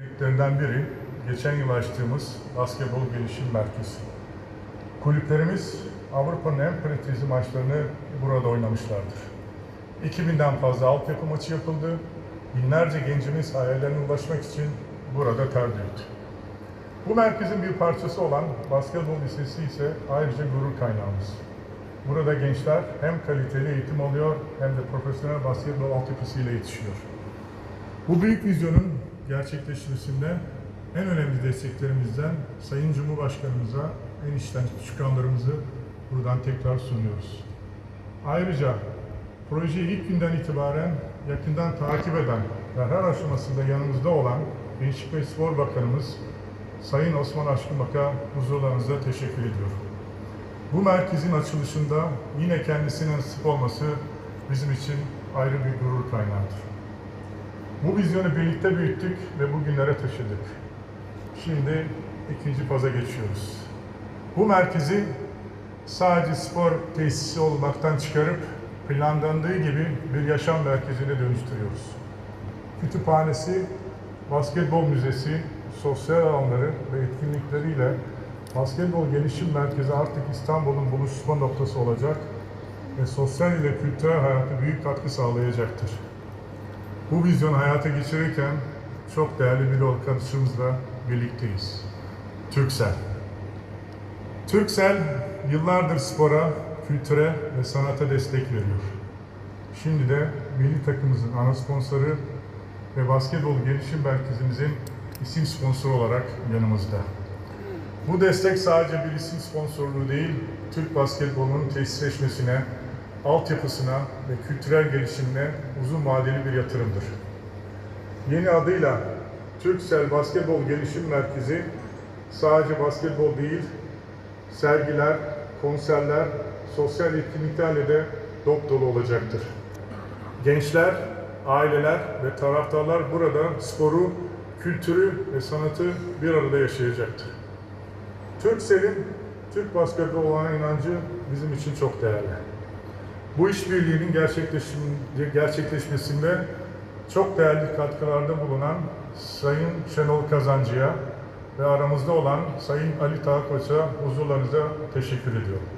Örneklerinden biri geçen yıl açtığımız basketbol gelişim merkezi. Kulüplerimiz Avrupa'nın en prestijli maçlarını burada oynamışlardır. 2000'den fazla altyapı maçı yapıldı. Binlerce gencimiz hayallerine ulaşmak için burada ter döktü. Bu merkezin bir parçası olan basketbol lisesi ise ayrıca gurur kaynağımız. Burada gençler hem kaliteli eğitim alıyor hem de profesyonel basketbol altyapısıyla yetişiyor. Bu büyük vizyonun gerçekleşmesinde en önemli desteklerimizden Sayın Cumhurbaşkanımıza en içten şükranlarımızı buradan tekrar sunuyoruz. Ayrıca projeyi ilk günden itibaren yakından takip eden ve her aşamasında yanımızda olan Gençlik ve Spor Bakanımız Sayın Osman Aşkınbak'a huzurlarınızda teşekkür ediyorum. Bu merkezin açılışında yine kendisinin nasip olması bizim için ayrı bir gurur kaynağıdır. Bu vizyonu birlikte büyüttük ve bugünlere taşıdık. Şimdi ikinci faza geçiyoruz. Bu merkezi sadece spor tesisi olmaktan çıkarıp planlandığı gibi bir yaşam merkezine dönüştürüyoruz. Kütüphanesi, basketbol müzesi, sosyal alanları ve etkinlikleriyle basketbol gelişim merkezi artık İstanbul'un buluşma noktası olacak ve sosyal ile kültürel hayata büyük katkı sağlayacaktır. Bu vizyonu hayata geçirirken çok değerli bir arkadaşımızla birlikteyiz. Türksel. Türksel yıllardır spora, kültüre ve sanata destek veriyor. Şimdi de milli takımımızın ana sponsoru ve basketbol gelişim merkezimizin isim sponsoru olarak yanımızda. Bu destek sadece bir isim sponsorluğu değil, Türk basketbolunun tesisleşmesine, altyapısına ve kültürel gelişimine uzun vadeli bir yatırımdır. Yeni adıyla Türksel Basketbol Gelişim Merkezi sadece basketbol değil, sergiler, konserler, sosyal etkinliklerle de dop dolu olacaktır. Gençler, aileler ve taraftarlar burada sporu, kültürü ve sanatı bir arada yaşayacaktır. Türksel'in Türk basketbolu olan inancı bizim için çok değerli. Bu işbirliğinin gerçekleşmesinde çok değerli katkılarda bulunan Sayın Şenol Kazancı'ya ve aramızda olan Sayın Ali Tağkoç'a huzurlarınıza teşekkür ediyorum.